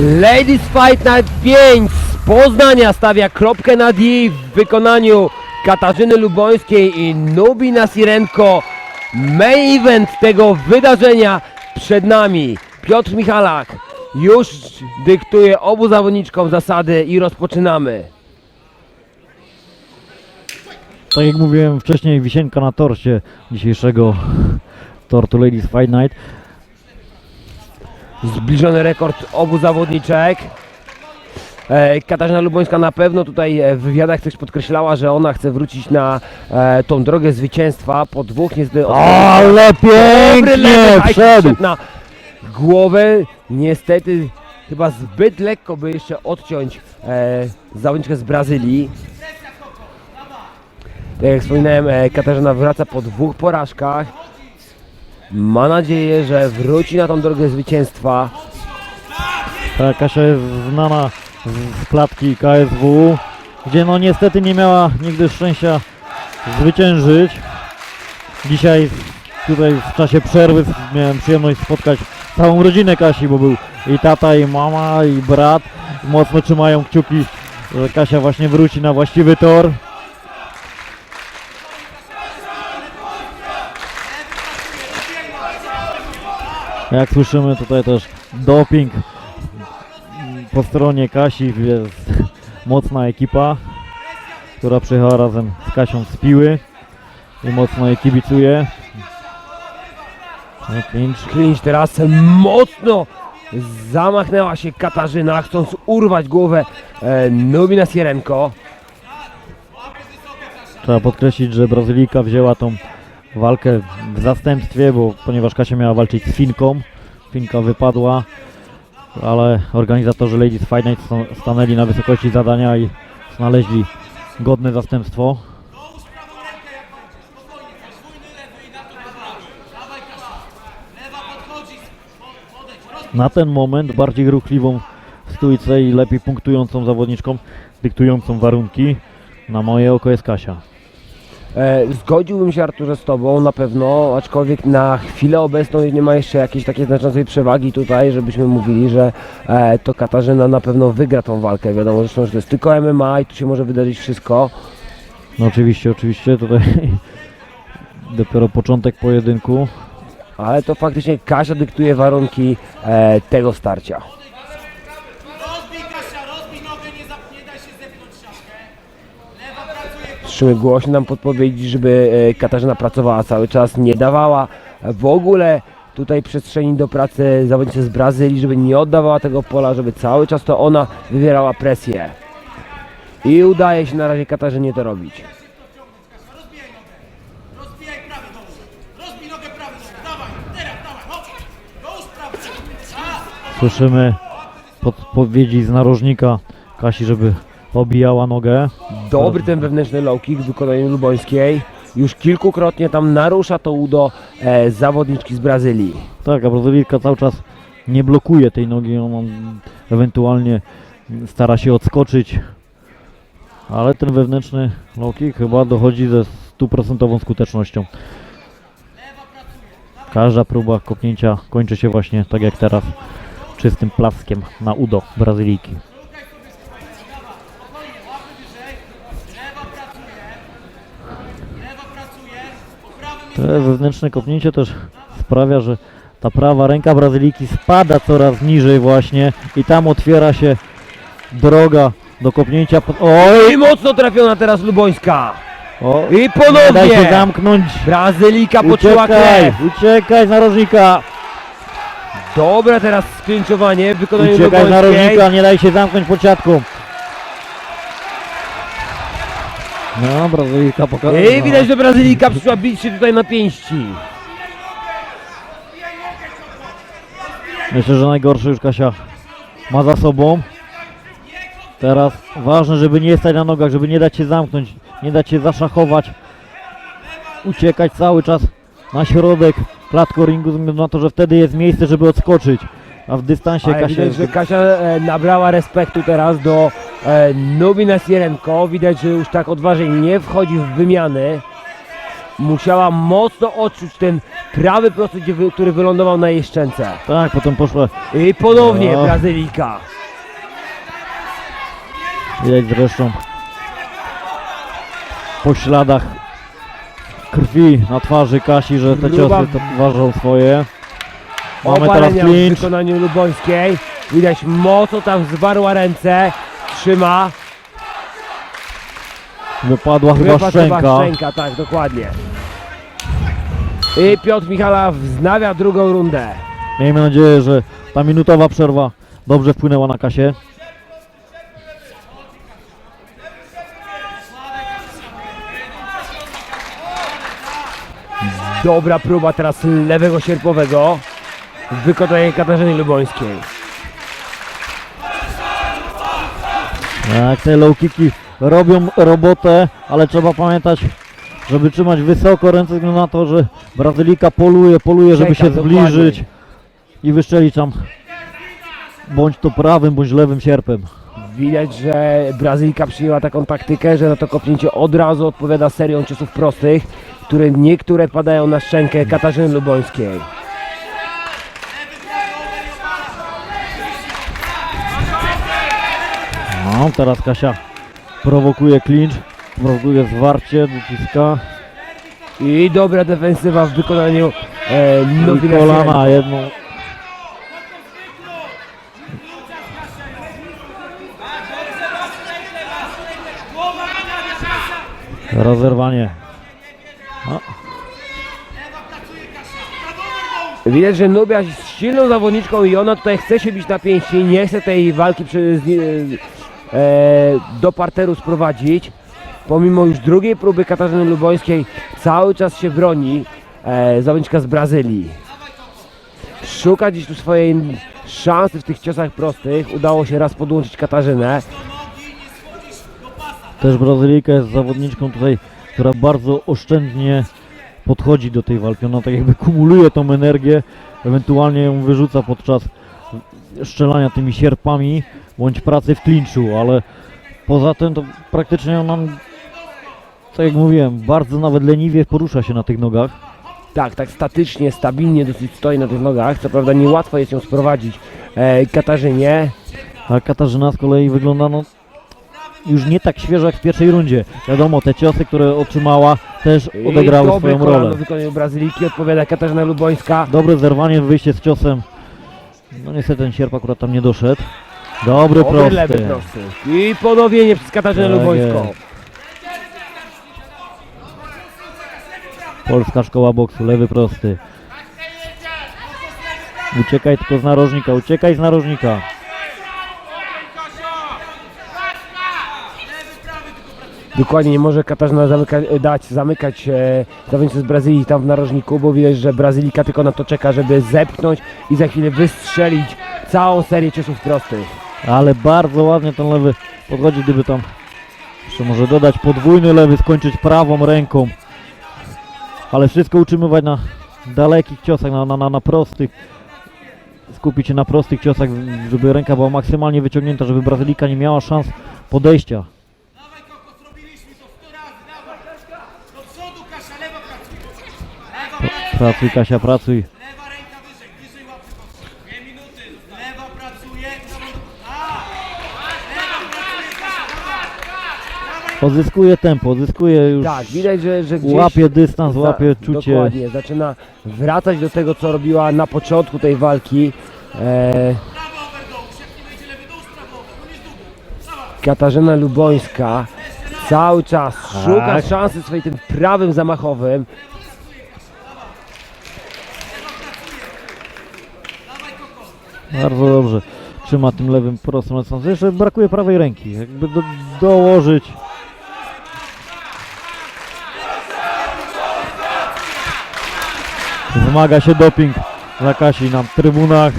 Ladies Fight Night 5 z Poznania stawia kropkę nad i w wykonaniu Katarzyny Lubońskiej i Nubi Nasirenko. Main event tego wydarzenia przed nami. Piotr Michalak już dyktuje obu zawodniczkom zasady i rozpoczynamy. Tak jak mówiłem wcześniej, wisienka na torcie dzisiejszego tortu Ladies Fight Night. Zbliżony rekord obu zawodniczek. E, Katarzyna Lubońska na pewno tutaj e, w wywiadach też podkreślała, że ona chce wrócić na e, tą drogę zwycięstwa po dwóch niezwykle Ale pięknie wszedł! na głowę. Niestety chyba zbyt lekko by jeszcze odciąć e, zawodniczkę z Brazylii. Jak wspominałem, e, Katarzyna wraca po dwóch porażkach. Ma nadzieję, że wróci na tą drogę zwycięstwa. Ta Kasia jest znana z klatki KSW, gdzie no niestety nie miała nigdy szczęścia zwyciężyć. Dzisiaj tutaj w czasie przerwy miałem przyjemność spotkać całą rodzinę Kasi, bo był i tata, i mama, i brat. Mocno trzymają kciuki, że Kasia właśnie wróci na właściwy tor. Jak słyszymy tutaj też doping po stronie Kasi jest mocna ekipa, która przyjechała razem z Kasią z Piły i mocno jej kibicuje. No, Clinch. Teraz mocno zamachnęła się Katarzyna, chcąc urwać głowę e, Nubina Sierenko. Trzeba podkreślić, że Brazylijka wzięła tą walkę w zastępstwie, bo ponieważ Kasia miała walczyć z Finką, Finka wypadła, ale organizatorzy Ladies Fight Night sta- stanęli na wysokości zadania i znaleźli godne zastępstwo. Na ten moment bardziej ruchliwą w stójce i lepiej punktującą zawodniczką, dyktującą warunki, na moje oko jest Kasia. E, zgodziłbym się Arturze z Tobą na pewno, aczkolwiek na chwilę obecną nie ma jeszcze jakiejś takiej znaczącej przewagi tutaj, żebyśmy mówili, że e, to Katarzyna na pewno wygra tą walkę. Wiadomo zresztą, że to jest tylko MMA i tu się może wydarzyć wszystko. No oczywiście, oczywiście, tutaj dopiero początek pojedynku. Ale to faktycznie Kasia dyktuje warunki e, tego starcia. Rozbij Kasia, rozbij nogę, nie, zap, nie daj się zepchnąć siatkę. Lewa pracuje, Słyszymy głośno nam podpowiedzi, żeby e, Katarzyna pracowała cały czas, nie dawała w ogóle tutaj przestrzeni do pracy zawodnicy z Brazylii, żeby nie oddawała tego pola, żeby cały czas to ona wywierała presję. I udaje się na razie Katarzynie to robić. Słyszymy podpowiedzi z narożnika Kasi, żeby obijała nogę. Dobry ten wewnętrzny low kick w wykonaniu Lubońskiej. Już kilkukrotnie tam narusza to udo e, zawodniczki z Brazylii. Tak, a Brazylijka cały czas nie blokuje tej nogi, ona ewentualnie stara się odskoczyć. Ale ten wewnętrzny low kick chyba dochodzi ze stuprocentową skutecznością. Każda próba kopnięcia kończy się właśnie tak jak teraz. czystym plaskiem na udo Brazylijki. To wewnętrzne kopnięcie też sprawia, że ta prawa ręka Brazylijki spada coraz niżej właśnie i tam otwiera się droga do kopnięcia. pod- Oj! I mocno trafiona teraz Lubońska. O, I nie daj się ponownie zamknąć. Brazylika poczuła Uciekaj, krew. uciekaj z narożnika. Dobre teraz spięciowanie w wykonaniu Uciekaj z Lubońskiej. narożnika, nie daj się zamknąć po siatką. No, Brazylijka pokazała. I widać, że Brazylika przyszła bić się tutaj na pięści. Myślę, że najgorsze już Kasia ma za sobą. Teraz ważne, żeby nie stać na nogach, żeby nie dać się zamknąć, nie dać się zaszachować. Uciekać cały czas na środek klatko ringu, ze względu na to, że wtedy jest miejsce, żeby odskoczyć. A w dystansie Ale Kasia widać, że Kasia e, nabrała respektu teraz do e, Nubina Sierenko. Widać, że już tak odważnie nie wchodzi w wymiany. Musiała mocno odczuć ten prawy wy- który wylądował na jej szczęce. Tak, potem poszła, I ponownie No. Brazylika. widać zresztą po śladach krwi na twarzy Kasi, że te Próba- ciosy to ważą swoje. Mamy teraz w clinch. wykonaniu Lubońskiej. Widać mocno tam zwarła ręce. Trzyma. Wypadła chyba Wypadł szczęka. szczęka, tak, dokładnie. I Piotr Michala wznawia drugą rundę. Miejmy nadzieję, że ta minutowa przerwa dobrze wpłynęła na Kasię. Dobra próba teraz lewego sierpowego w wykonaniu Katarzyny Lubońskiej. Tak, te low kicki robią robotę, ale trzeba pamiętać, żeby trzymać wysoko ręce, względu na to, że Brazylika poluje, poluje, żeby się zbliżyć i wystrzelić tam bądź to prawym, bądź lewym sierpem. Widać, że Brazylijka przyjęła taką taktykę, że na to kopnięcie od razu odpowiada serią ciosów prostych, które niektóre padają na szczękę Katarzyny Lubońskiej. No, teraz Kasia prowokuje clinch, prowokuje zwarcie, dociska I dobra defensywa w wykonaniu e, Nowina kolana jedną. Rozerwanie. Widać, że Nubia jest silną zawodniczką i ona tutaj chce się bić na pięści, nie chce tej walki przy, z, do parteru sprowadzić. Pomimo już drugiej próby Katarzyny Lubońskiej cały czas się broni e, zawodniczka z Brazylii. Szuka dziś tu swojej szansy w tych ciosach prostych. Udało się raz podłączyć Katarzynę. Też Brazylijka jest zawodniczką tutaj, która bardzo oszczędnie podchodzi do tej walki. Ona tak jakby kumuluje tą energię, ewentualnie ją wyrzuca podczas strzelania tymi sierpami bądź pracy w klinczu, ale poza tym to praktycznie ona, tak jak mówiłem, bardzo nawet leniwie porusza się na tych nogach. Tak, tak statycznie, stabilnie dosyć stoi na tych nogach. Co prawda niełatwo jest ją sprowadzić e, Katarzynie. A Katarzyna z kolei wygląda no, już nie tak świeżo jak w pierwszej rundzie. Wiadomo, te ciosy, które otrzymała też odegrały swoją rolę. wykonaniu Brazyliki odpowiada Katarzyna Lubońska. Dobre zerwanie, wyjście z ciosem. No niestety ten sierp akurat tam nie doszedł. Dobry, Dobry prosty. lewy prosty. I ponowienie przez Katarzynę Tak Lubońską. jest. Polska szkoła boksu, lewy prosty. Uciekaj tylko z narożnika, uciekaj z narożnika. Dokładnie nie może Katarzyna zamyka, dać zamykać e, zawodnicy z Brazylii tam w narożniku, bo widać, że Brazylika tylko na to czeka, żeby zepchnąć i za chwilę wystrzelić całą serię ciosów prostych. Ale bardzo ładnie ten lewy podchodzi, gdyby tam jeszcze może dodać podwójny lewy, skończyć prawą ręką. Ale wszystko utrzymywać na dalekich ciosach, na, na, na, prostych. Skupić się na prostych ciosach, żeby ręka była maksymalnie wyciągnięta, żeby Brazylika nie miała szans podejścia. Dawaj kokos, robiliśmy Pozyskuje tempo, zyskuje już, Tak, widać, że, że gdzieś... łapie dystans, za- łapie czucie. Dokładnie, zaczyna wracać do tego, co robiła na początku tej walki. E, Prawa overdołu, jak nie wejdzie lewy dół, prawo over, on jest długi. Dawaj. Katarzyna Lubońska cały czas szuka Tak. szansy swoim tym prawym zamachowym. Bardzo dobrze trzyma tym lewym prostym. Jeszcze brakuje prawej ręki, jakby do, dołożyć. Zmaga się doping dla Kasi na trybunach.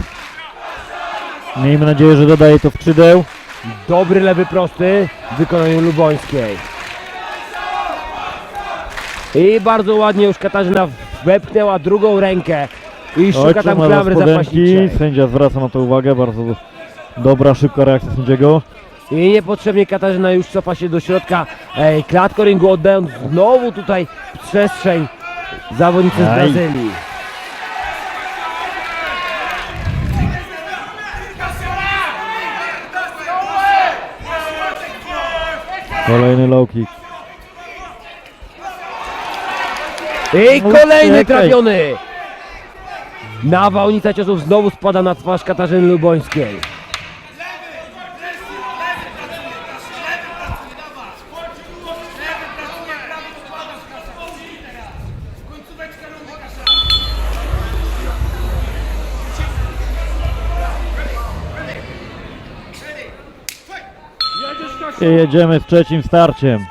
Miejmy nadzieję, że dodaje to skrzydeł. Dobry lewy prosty w wykonaniu Lubońskiej. I bardzo ładnie już Katarzyna wepchnęła drugą rękę i szuka tam trzyma za klamry zapaśniczej. Sędzia zwraca na to uwagę, bardzo dobra, szybka reakcja sędziego. I niepotrzebnie Katarzyna już cofa się do środka e, klatko ringu, oddając znowu tutaj przestrzeń zawodnicy z Aj. Brazylii. Kolejny low kick. I kolejny czekaj. trafiony! Nawałnica ciosów znowu spada na twarz Katarzyny Lubońskiej. Jedziemy z trzecim starciem.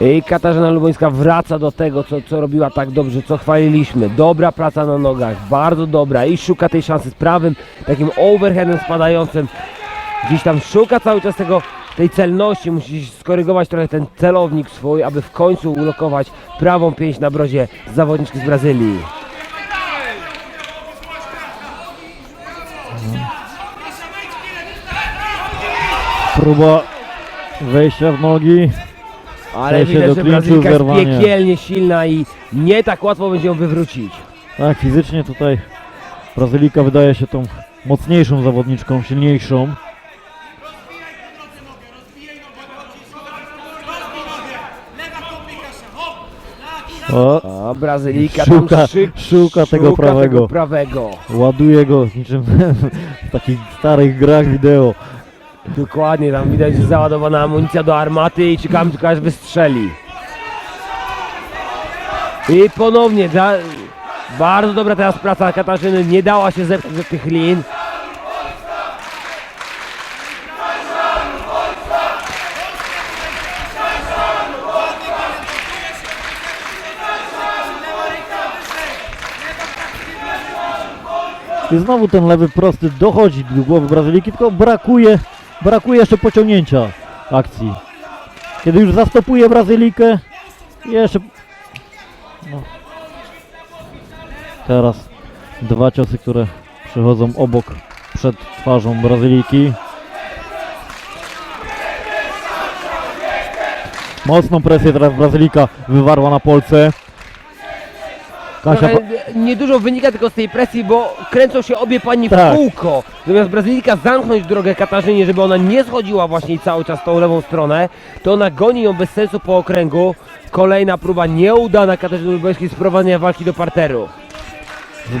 I Katarzyna Lubońska wraca do tego, co, co robiła tak dobrze, co chwaliliśmy. Dobra praca na nogach, bardzo dobra i szuka tej szansy z prawym, takim overheadem spadającym. Gdzieś tam szuka cały czas tego, tej celności, musi skorygować trochę ten celownik swój, aby w końcu ulokować prawą pięść na brozie zawodniczki z Brazylii. Próba wejścia w nogi. Ale widać, że Brazylka jest piekielnie silna i nie tak łatwo będzie ją wywrócić. Tak, fizycznie tutaj Brazylika wydaje się tą mocniejszą zawodniczką, silniejszą. Rozbijaj po drodze nogę, rozbijaj nogę, rozbij nogę. Lewa kopie, Kasia, hop. O, A Brazylijka Szuka- tam szyk, szuka tego prawego. Tego prawego. ładuje go niczym w takich starych grach wideo. Dokładnie, tam widać że załadowana amunicja do armaty i czekamy tylko aż wystrzeli. I ponownie, za, bardzo dobra teraz praca Katarzyny, nie dała się zepchnąć do tych lin. I znowu ten lewy prosty dochodzi do głowy Brazyliki, tylko brakuje, brakuje jeszcze pociągnięcia akcji. Kiedy już zastopuje Brazylikę, jeszcze... No. Teraz dwa ciosy, które przychodzą obok, przed twarzą Brazyliki. Mocną presję teraz Brazylika wywarła na Polsce. Kasia, Trochę niedużo wynika tylko z tej presji, bo kręcą się obie pani Tak. w kółko. Zamiast Brazylika zamknąć drogę Katarzynie, żeby ona nie schodziła właśnie cały czas tą lewą stronę, to ona goni ją bez sensu po okręgu. Kolejna próba nieudana Katarzyny Lubońskiej sprowadzenia walki do parteru.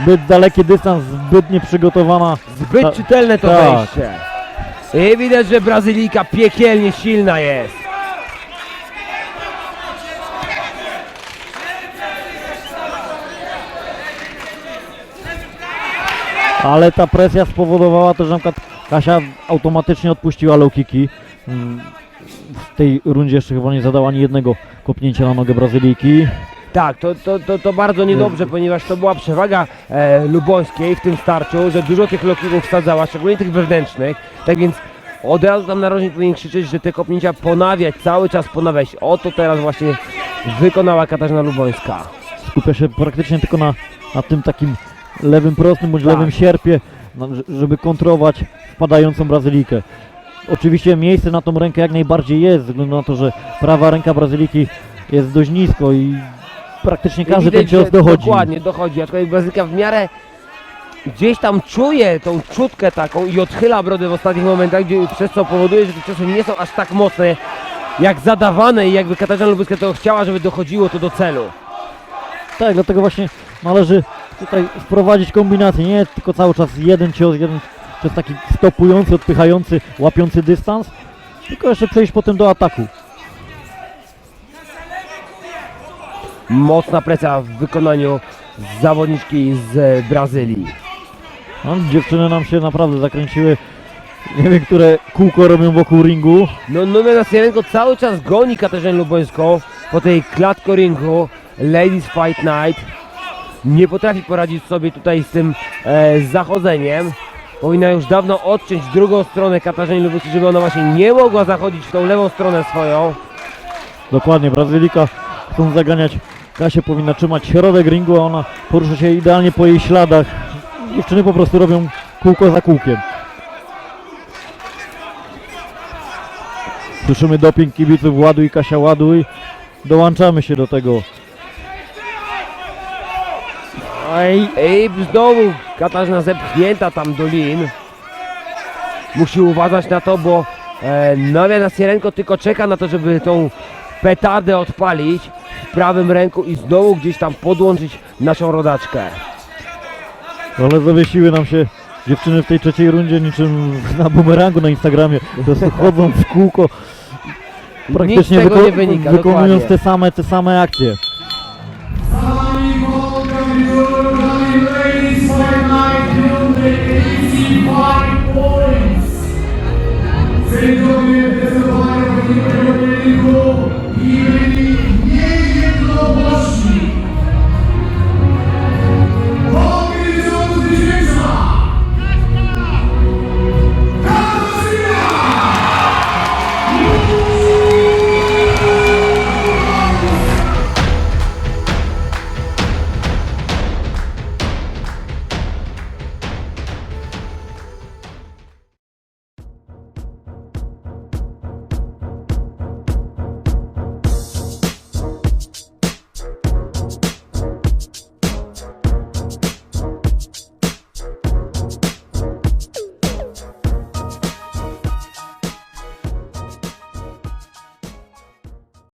zbyt daleki dystans, zbyt nieprzygotowana. Zbyt Ta- czytelne to tak. wejście. I widać, że Brazylika piekielnie silna jest. Ale ta presja spowodowała to, że na przykład Kasia automatycznie odpuściła low kicki. Mm, W tej rundzie jeszcze chyba nie zadała ani jednego kopnięcia na nogę Brazylijki. Tak, to, to, to, to bardzo niedobrze, ponieważ to była przewaga e, Lubońskiej w tym starciu, że dużo tych lokików wsadzała, szczególnie tych wewnętrznych. Tak więc od razu tam narożnik powinien krzyczeć, że te kopnięcia ponawiać, cały czas ponawiać. Oto teraz właśnie wykonała Katarzyna Lubońska. Skupia się praktycznie tylko na, na tym takim lewym prostym bądź Tak. lewym sierpie, no, żeby kontrować wpadającą Brazylijkę. Oczywiście miejsce na tą rękę jak najbardziej jest, ze względu na to, że prawa ręka Brazyliki jest dość nisko i praktycznie każdy ten widać, cios że dochodzi. Dokładnie, dochodzi, aczkolwiek Brazylka w miarę gdzieś tam czuje tą czutkę taką i odchyla brodę w ostatnich momentach, gdzie, przez co powoduje, że te ciosy nie są aż tak mocne jak zadawane i jakby Katarzyna Lubelska to chciała, żeby dochodziło to do celu. Tak, dlatego właśnie należy tutaj wprowadzić kombinację, nie tylko cały czas jeden cios, jeden cios taki stopujący, odpychający, łapiący dystans, tylko jeszcze przejść potem do ataku. Mocna presja w wykonaniu zawodniczki z Brazylii. No, dziewczyny nam się naprawdę zakręciły, nie wiem, które kółko robią wokół ringu. No numer Nasirenko cały czas goni Katarzynę Lubońską po tej klatko ringu Ladies Fight Night. Nie potrafi poradzić sobie tutaj z tym e, zachodzeniem. Powinna już dawno odciąć drugą stronę Katarzyny Lubońskiej, żeby ona właśnie nie mogła zachodzić w tą lewą stronę swoją. Dokładnie, Brazylika chcą zaganiać. Kasia powinna trzymać środek ringu, a ona porusza się idealnie po jej śladach. Dziewczyny po prostu robią kółko za kółkiem. Słyszymy doping kibiców, ładuj Kasia, ładuj. Dołączamy się do tego. Ej, I znowu Katarzyna zepchnięta tam do lin. Musi uważać na to, bo e, Nawia Nasierenko tylko czeka na to, żeby tą petardę odpalić w prawym ręku i znowu gdzieś tam podłączyć naszą rodaczkę. ale zawiesiły nam się dziewczyny w tej trzeciej rundzie niczym na bumerangu na Instagramie. Po prostu chodzą w kółko. Nic Praktycznie z tego wyko- nie wynika, wykonując dokładnie. te same, te same akcje. Sem.